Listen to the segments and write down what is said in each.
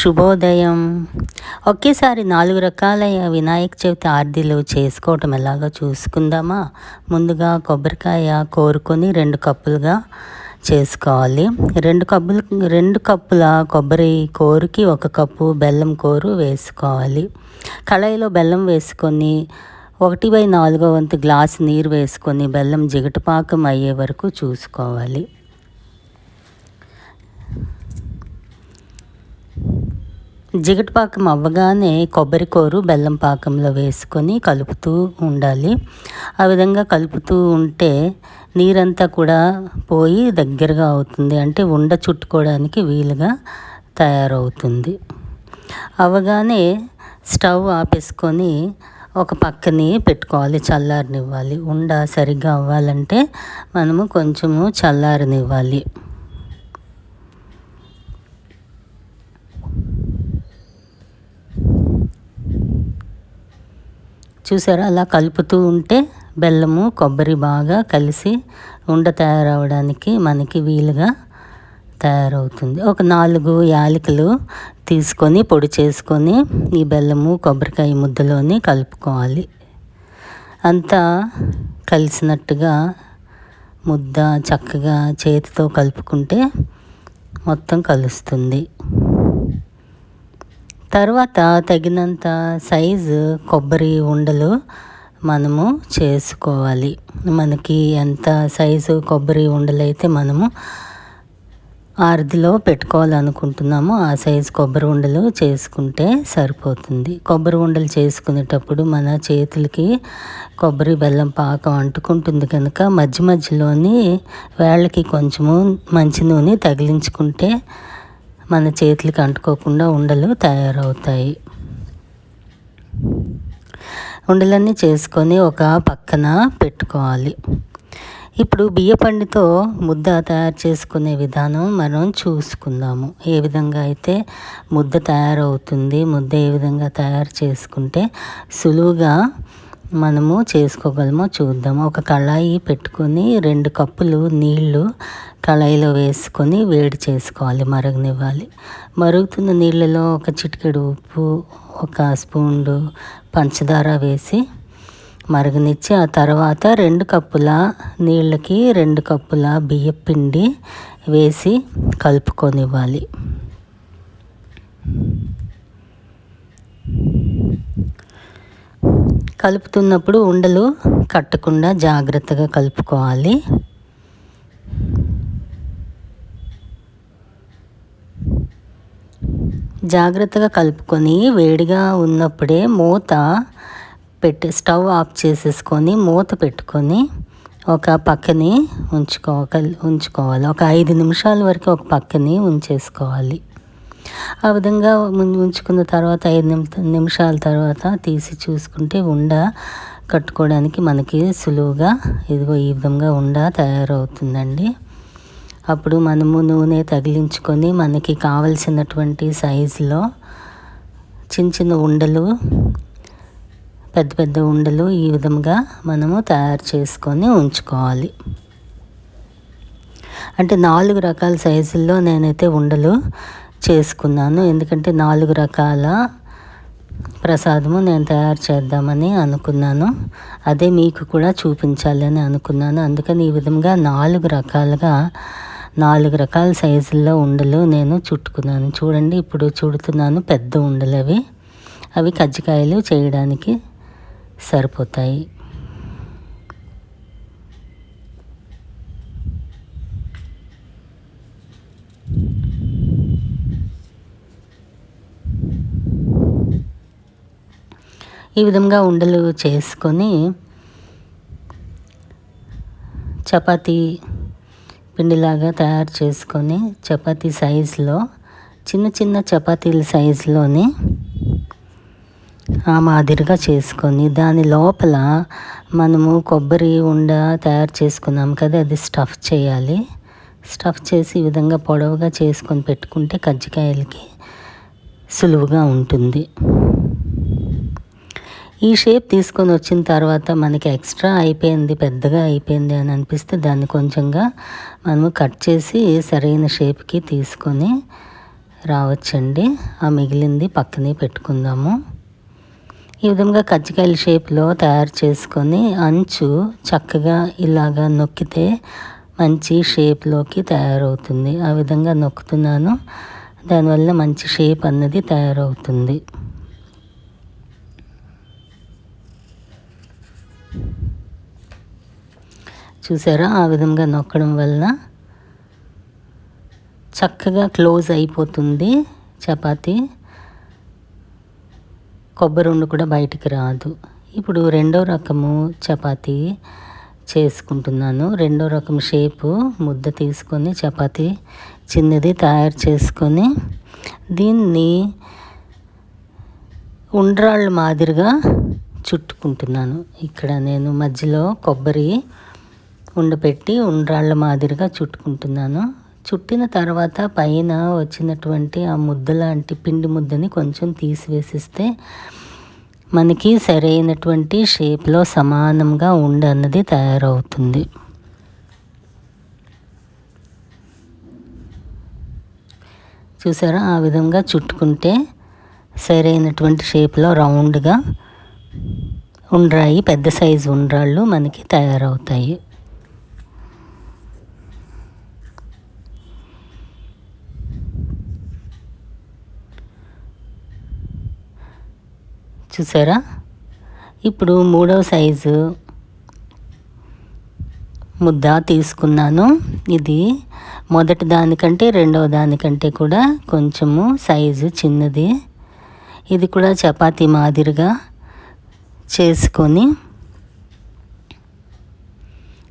శుభోదయం. ఒకేసారి నాలుగు రకాల వినాయక చవితి ఆర్దీలు చేసుకోవటం ఎలాగో చూసుకుందామా? ముందుగా కొబ్బరికాయ కోరుకొని రెండు కప్పులుగా చేసుకోవాలి. రెండు కప్పులు రెండు కప్పుల కొబ్బరి కోరుకి ఒక కప్పు బెల్లం కోరు వేసుకోవాలి. కళాయిలో బెల్లం వేసుకొని ఒకటి బై నాలుగో వంతు గ్లాస్ నీరు వేసుకొని బెల్లం జిగటపాకం అయ్యే వరకు చూసుకోవాలి. జిగట పాకం అవ్వగానే కొబ్బరి కూరు బెల్లం పాకంలో వేసుకొని కలుపుతూ ఉండాలి. ఆ విధంగా కలుపుతూ ఉంటే నీరంతా కూడా పోయి దగ్గరగా అవుతుంది. అంటే ఉండ చుట్టుకోవడానికి వీలుగా తయారవుతుంది. అవగానే స్టవ్ ఆపేసుకొని ఒక పక్కని పెట్టుకోవాలి చల్లారనివ్వాలి. ఉండ సరిగ్గా అవ్వాలంటే మనము కొంచెము చల్లారనివ్వాలి. చూసారా? అలా కలుపుతూ ఉంటే బెల్లము కొబ్బరి బాగా కలిసి ఉండ తయారవడానికి మనకి వీలుగా తయారవుతుంది. ఒక నాలుగు యాలకులు తీసుకొని పొడి చేసుకొని ఈ బెల్లము కొబ్బరికాయ ముద్దలోని కలుపుకోవాలి. అంతా కలిసినట్టుగా ముద్ద చక్కగా చేతితో కలుపుకుంటే మొత్తం కలుస్తుంది. తర్వాత తగినంత సైజు కొబ్బరి ఉండలు మనము చేసుకోవాలి. మనకి ఎంత సైజు కొబ్బరి ఉండలు అయితే మనము ఆరదిలో పెట్టుకోవాలనుకుంటున్నాము ఆ సైజు కొబ్బరి ఉండలు చేసుకుంటే సరిపోతుంది. కొబ్బరి ఉండలు చేసుకునేటప్పుడు మన చేతులకి కొబ్బరి బెల్లం పాకం అంటుకుంటుంది కనుక మధ్య మధ్యలోని వేళ్ళకి కొంచెము మంచి నూనె తగిలించుకుంటే మన చేతులకి అంటుకోకుండా ఉండలు తయారవుతాయి. ఉండలన్నీ చేసుకొని ఒక పక్కన పెట్టుకోవాలి. ఇప్పుడు బియ్యపండితో ముద్ద తయారు చేసుకునే విధానం మనం చూసుకుందాము. ఏ విధంగా అయితే ముద్ద తయారవుతుంది ముద్ద ఏ విధంగా తయారు చేసుకుంటే సులువుగా మనము చేసుకోగలమో చూద్దాము. ఒక కళాయి పెట్టుకొని రెండు కప్పులు నీళ్ళు కళాయిలో వేసుకొని వేడి చేసుకోవాలి మరగనివ్వాలి. మరుగుతున్న నీళ్ళలో ఒక చిటికెడు ఉప్పు ఒక స్పూన్లు పంచదార వేసి మరగనిచ్చి ఆ తర్వాత రెండు కప్పుల నీళ్ళకి రెండు కప్పుల బియ్య పిండి వేసి కలుపుకొనివ్వాలి. కలుపుతున్నప్పుడు ఉండలు కట్టకుండా జాగ్రత్తగా కలుపుకోవాలి. జాగ్రత్తగా కలుపుకొని వేడిగా ఉన్నప్పుడే మూత పెట్టి స్టవ్ ఆఫ్ చేసేసుకొని మూత పెట్టుకొని ఒక పక్కని ఉంచుకో ఉంచుకోవాలి. ఒక ఐదు నిమిషాల వరకు ఒక పక్కని ఉంచేసుకోవాలి. ఆ విధంగా ఉంచుకున్న తర్వాత ఐదు నిమిషాల తర్వాత తీసి చూసుకుంటే ఉండ కట్టుకోవడానికి మనకి సులువుగా ఇదిగో ఈ విధంగా ఉండ తయారవుతుందండి. అప్పుడు మనము నూనె తగిలించుకొని మనకి కావలసినటువంటి సైజులో చిన్న చిన్న ఉండలు పెద్ద పెద్ద ఉండలు ఈ విధంగా మనము తయారు చేసుకొని ఉంచుకోవాలి. అంటే నాలుగు రకాల సైజుల్లో నేనైతే ఉండలు చేసుకున్నాను. ఎందుకంటే నాలుగు రకాల ప్రసాదము నేను తయారు చేద్దామని అనుకున్నాను. అదే మీకు కూడా చూపించాలని అనుకున్నాను. అందుకని ఈ విధంగా నాలుగు రకాలుగా నాలుగు రకాల సైజుల్లో ఉండలు నేను చుట్టుకున్నాను. చూడండి ఇప్పుడు చుడుతున్నాను పెద్ద ఉండలు అవి. అవి కజ్జికాయలు చేయడానికి సరిపోతాయి. ఈ విధంగా ఉండలు చేసుకొని చపాతీ పిండిలాగా తయారు చేసుకొని చపాతీ సైజులో చిన్న చిన్న చపాతీల సైజులోని ఆ మాదిరిగా చేసుకొని దాని లోపల మనము కొబ్బరి ఉండ తయారు చేసుకున్నాం కదా అది స్టఫ్ చేయాలి. స్టఫ్ చేసి ఈ విధంగా పొడవుగా చేసుకొని పెట్టుకుంటే కజ్జికాయలకి సులువుగా ఉంటుంది. ఈ షేప్ తీసుకొని వచ్చిన తర్వాత మనకి ఎక్స్ట్రా అయిపోయింది పెద్దగా అయిపోయింది అని అనిపిస్తే దాన్ని కొంచెంగా మనము కట్ చేసి సరైన షేప్కి తీసుకొని రావచ్చండి. ఆ మిగిలింది పక్కనే పెట్టుకుందాము. ఈ విధంగా కజ్జికాయల షేప్లో తయారు చేసుకొని అంచు చక్కగా ఇలాగా నొక్కితే మంచి షేప్లోకి తయారవుతుంది. ఆ విధంగా నొక్కుతున్నాను. దానివల్ల మంచి షేప్ అన్నది తయారవుతుంది. చూసారా? ఆ విధంగా నొక్కడం వల్ల చక్కగా క్లోజ్ అయిపోతుంది చపాతీ. కొబ్బరి ఉండు కూడా బయటికి రాదు. ఇప్పుడు రెండో రకము చపాతీ చేసుకుంటున్నాను. రెండో రకం షేపు ముద్ద తీసుకొని చపాతీ చిన్నది తయారు చేసుకొని దీన్ని ఉండ్రాళ్ళు మాదిరిగా చుట్టుకుంటున్నాను. ఇక్కడ నేను మధ్యలో కొబ్బరి ఉండపెట్టి ఉండ్రాళ్ళ మాదిరిగా చుట్టుకుంటున్నాను. చుట్టిన తర్వాత పైన వచ్చినటువంటి ఆ ముద్ద లాంటి పిండి ముద్దని కొంచెం తీసివేసిస్తే మనకి సరైనటువంటి షేప్లో సమానంగా ఉండ అన్నది తయారవుతుంది. చూసారా? ఆ విధంగా చుట్టుకుంటే సరైనటువంటి షేప్లో రౌండ్గా ఉండ్రాయి పెద్ద సైజు ఉండ్రాళ్ళు మనకి తయారవుతాయి. చూసారా? ఇప్పుడు మూడవ సైజు ముద్ద తీసుకున్నాను. ఇది మొదటి దానికంటే రెండవ దానికంటే కూడా కొంచెము సైజు చిన్నది. ఇది కూడా చపాతీ మాదిరిగా చేసుకొని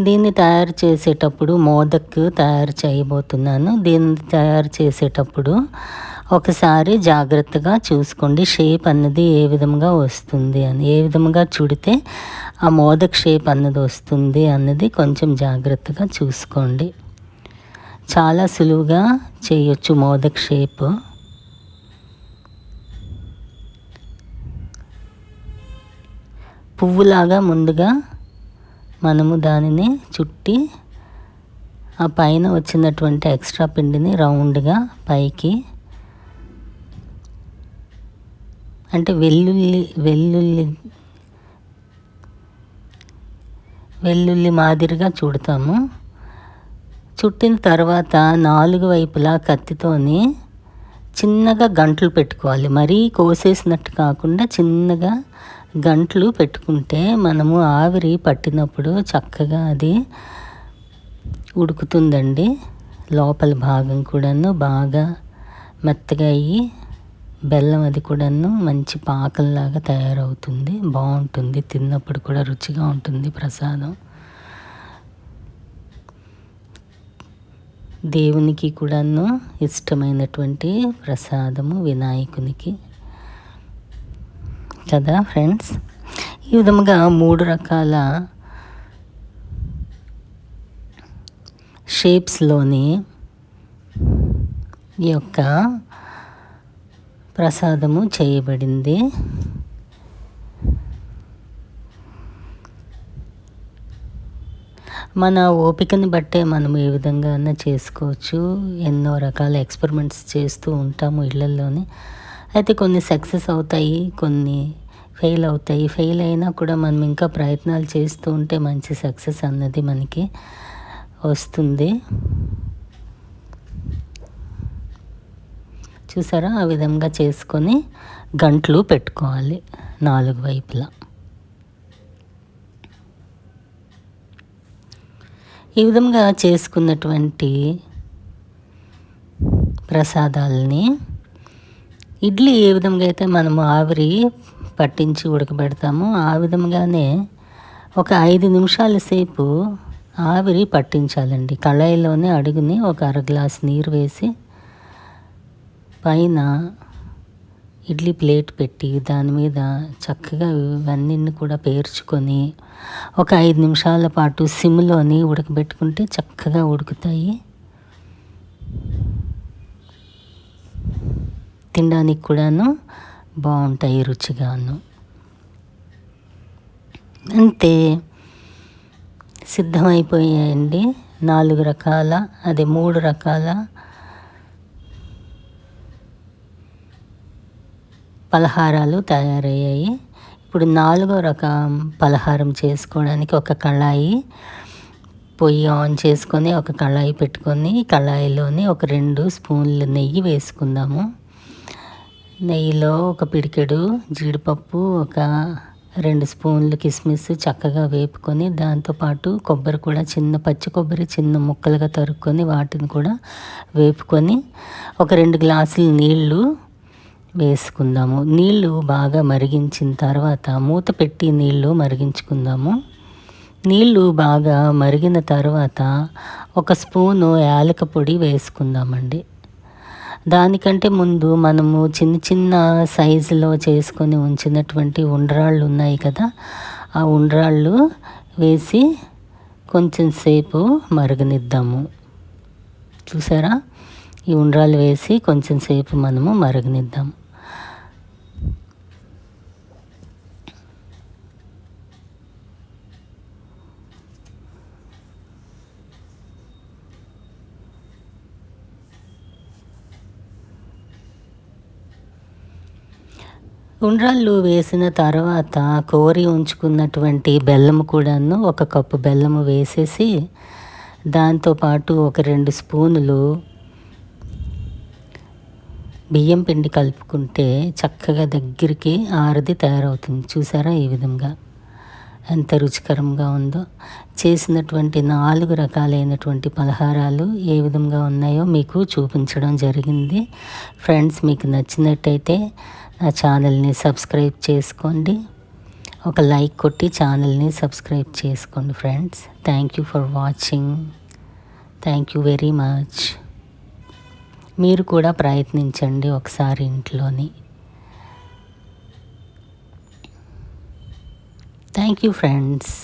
దీన్ని తయారు చేసేటప్పుడు మోదక్ తయారు చేయబోతున్నాను. దీన్ని తయారు చేసేటప్పుడు ఒకసారి జాగ్రత్తగా చూసుకోండి. షేప్ అన్నది ఏ విధంగా వస్తుంది అని. ఏ విధంగా చుడితే ఆ మోదక్ షేప్ అన్నది వస్తుంది అన్నది కొంచెం జాగ్రత్తగా చూసుకోండి. చాలా సులువుగా చేయొచ్చు మోదక్ షేప్. పువ్వులాగా ముందుగా మనము దానిని చుట్టి ఆ పైన వచ్చినటువంటి ఎక్స్ట్రా పిండిని రౌండ్గా పైకి అంటే వెల్లుల్లి వెల్లుల్లి వెల్లుల్లి మాదిరిగా చుడతాము. చుట్టిన తర్వాత నాలుగు వైపులా కత్తితోని చిన్నగా గంటలు పెట్టుకోవాలి. మరీ కోసేసినట్టు కాకుండా చిన్నగా గంటలు పెట్టుకుంటే మనము ఆవిరి పట్టినప్పుడు చక్కగా అది ఉడుకుతుందండి. లోపల భాగం కూడాను బాగా మెత్తగా అయ్యి బెల్లం అది కూడాను మంచి పాకంలాగా తయారవుతుంది. బాగుంటుంది తిన్నప్పుడు కూడా రుచిగా ఉంటుంది ప్రసాదం. దేవునికి కూడాను ఇష్టమైనటువంటి ప్రసాదము వినాయకునికి. కదా ఫ్రెండ్స్? ఈ విధముగా మూడు రకాల షేప్స్లోని ఈ యొక్క ప్రసాదము చేయబడింది. మన ఓపికని బట్టే మనం ఏ విధంగా చేసుకోవచ్చు. ఎన్నో రకాల ఎక్స్పెరిమెంట్స్ చేస్తూ ఉంటాము ఇళ్ళల్లోనే అయితే కొన్ని సక్సెస్ అవుతాయి కొన్ని ఫెయిల్ అవుతాయి. ఫెయిల్ అయినా కూడా మనం ఇంకా ప్రయత్నాలు చేస్తూ ఉంటే మంచి సక్సెస్ అన్నది మనకి వస్తుంది. చూసారా? ఆ విధంగా చేసుకొని గంటలు పెట్టుకోవాలి నాలుగు వైపులా. ఈ విధంగా చేసుకున్నటువంటి ప్రసాదాలని ఇడ్లీ ఏ విధంగా అయితే మనము ఆవిరి పట్టించి ఉడకబెడతామో ఆ విధంగానే ఒక ఐదు నిమిషాల సేపు ఆవిరి పట్టించాలండి. కళాయిలోనే అడుగుని ఒక అర గ్లాస్ నీరు వేసి పైన ఇడ్లీ ప్లేట్ పెట్టి దాని మీద చక్కగా ఇవన్నీ కూడా పేర్చుకొని ఒక ఐదు నిమిషాల పాటు సిమ్లోని ఉడకబెట్టుకుంటే చక్కగా ఉడుకుతాయి. తినడానికి కూడాను బాగుంటాయి రుచిగాను. అంతే సిద్ధమైపోయాయండి నాలుగు రకాల అదే మూడు రకాల పలహారాలు తయారయ్యాయి. ఇప్పుడు నాలుగో రకం పలహారం చేసుకోవడానికి ఒక కళాయి పొయ్యి ఆన్ చేసుకొని ఒక కళాయి పెట్టుకొని కళాయిలోని ఒక రెండు స్పూన్లు నెయ్యి వేసుకుందాము. నెయ్యిలో ఒక పిడికెడు జీడిపప్పు ఒక రెండు స్పూన్లు కిస్మిస్ చక్కగా వేపుకొని దాంతోపాటు కొబ్బరి కూడా చిన్న పచ్చి కొబ్బరి చిన్న ముక్కలుగా తరుక్కొని వాటిని కూడా వేపుకొని ఒక రెండు గ్లాసులు నీళ్ళు వేసుకుందాము. నీళ్ళు బాగా మరిగించిన తర్వాత మూత పెట్టి నీళ్ళు మరిగించుకుందాము. నీళ్ళు బాగా మరిగిన తర్వాత ఒక స్పూను యాలక పొడి వేసుకుందామండి. దానికంటే ముందు మనము చిన్న చిన్న సైజులో చేసుకొని ఉంచినటువంటి ఉండ్రాళ్ళు ఉన్నాయి కదా ఆ ఉండ్రాళ్ళు వేసి కొంచెం సేపు మరగనిద్దాము. చూసారా? ఈ ఉండ్రాలు వేసి కొంచెం సేపు మనము మరగనిద్దాము. ఉండ్రాళ్ళు వేసిన తర్వాత కోరి ఉంచుకున్నటువంటి బెల్లం కూడాను ఒక కప్పు బెల్లము వేసేసి దాంతోపాటు ఒక రెండు స్పూనులు బియ్యం పిండి కలుపుకుంటే చక్కగా దగ్గరికి ఆరది తయారవుతుంది. చూసారా ఈ విధంగా ఎంత రుచికరంగా ఉందో. చేసినటువంటి నాలుగు రకాలైనటువంటి పలహారాలు ఏ విధంగా ఉన్నాయో మీకు చూపించడం జరిగింది. ఫ్రెండ్స్ మీకు నచ్చినట్టయితే నా ఛానల్ని సబ్స్క్రైబ్ చేసుకోండి. ఒక లైక్ కొట్టి ఛానల్ని సబ్స్క్రైబ్ చేసుకోండి friends. Thank you for watching thank you very much మీరు కూడా ప్రయత్నించండి ఒకసారి ఇంట్లోని. Thank you friends